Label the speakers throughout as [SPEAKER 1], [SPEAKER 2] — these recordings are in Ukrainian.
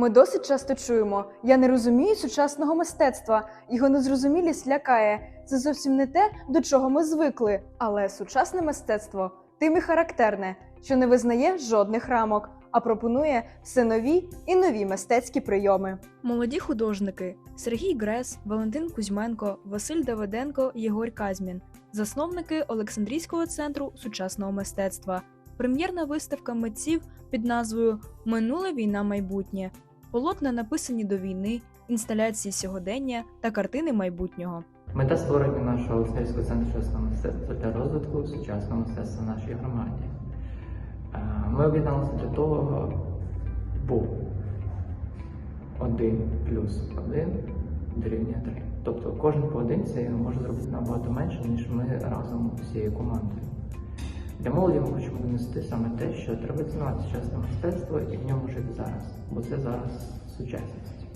[SPEAKER 1] Ми досить часто чуємо: я не розумію сучасного мистецтва, його незрозумілість лякає. Це зовсім не те, до чого ми звикли. Але сучасне мистецтво тим і характерне, що не визнає жодних рамок, а пропонує все нові і нові мистецькі прийоми.
[SPEAKER 2] Молоді художники Сергій Грес, Валентин Кузьменко, Василь Давиденко, Єгор Казьмін, засновники Олександрійського центру сучасного мистецтва, прем'єрна виставка митців під назвою Минуле війна майбутнє, полотна написані до війни, інсталяції сьогодення та картини майбутнього.
[SPEAKER 3] Мета створення нашого Олександрійського центру сучасного мистецтва для розвитку сучасного мистецтва в нашій громаді. Е, Ми об'єдналися для того, бо один плюс один дорівнює три. Тобто кожен поодинці може зробити набагато менше, ніж ми разом всією командою. Для молоді ми хочемо донести саме те, що треба цінувати сучасне мистецтво і в ньому жити зараз, бо це зараз сучасність.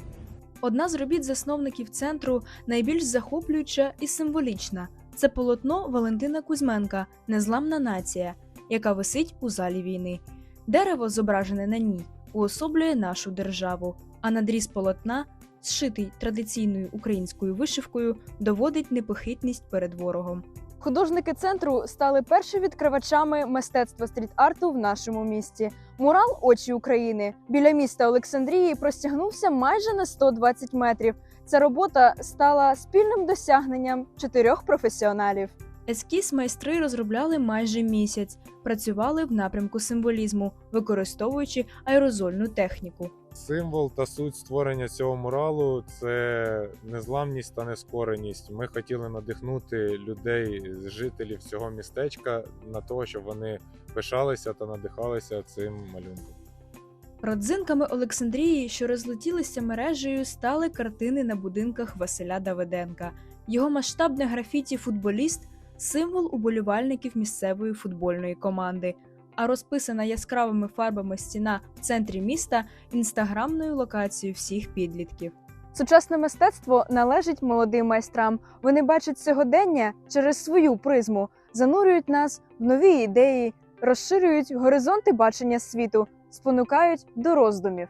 [SPEAKER 2] Одна з робіт засновників центру найбільш захоплююча і символічна. Це полотно Валентина Кузьменка Незламна нація, яка висить у залі війни. Дерево, зображене на ній, уособлює нашу державу, а надріз полотна, зшитий традиційною українською вишивкою, доводить непохитність перед ворогом.
[SPEAKER 1] Художники центру стали першими відкривачами мистецтва стріт-арту в нашому місті. Мурал Очі України біля міста Олександрії простягнувся майже на 120 метрів. Ця робота стала спільним досягненням чотирьох професіоналів.
[SPEAKER 2] Ескіз майстри розробляли майже місяць, працювали в напрямку символізму, використовуючи аерозольну техніку.
[SPEAKER 4] Символ та суть створення цього муралу це незламність та нескореність. Ми хотіли надихнути людей, жителів цього містечка на те, щоб вони пишалися та надихалися цим малюнком.
[SPEAKER 2] Родзинками Олександрії, що розлетілися мережею, стали картини на будинках Василя Давиденка. Його масштабне графіті футболіст символ уболівальників місцевої футбольної команди. А розписана яскравими фарбами стіна в центрі міста інстаграмною локацією всіх підлітків.
[SPEAKER 1] Сучасне мистецтво належить молодим майстрам. Вони бачать сьогодення через свою призму, занурюють нас в нові ідеї, розширюють горизонти бачення світу, спонукають до роздумів.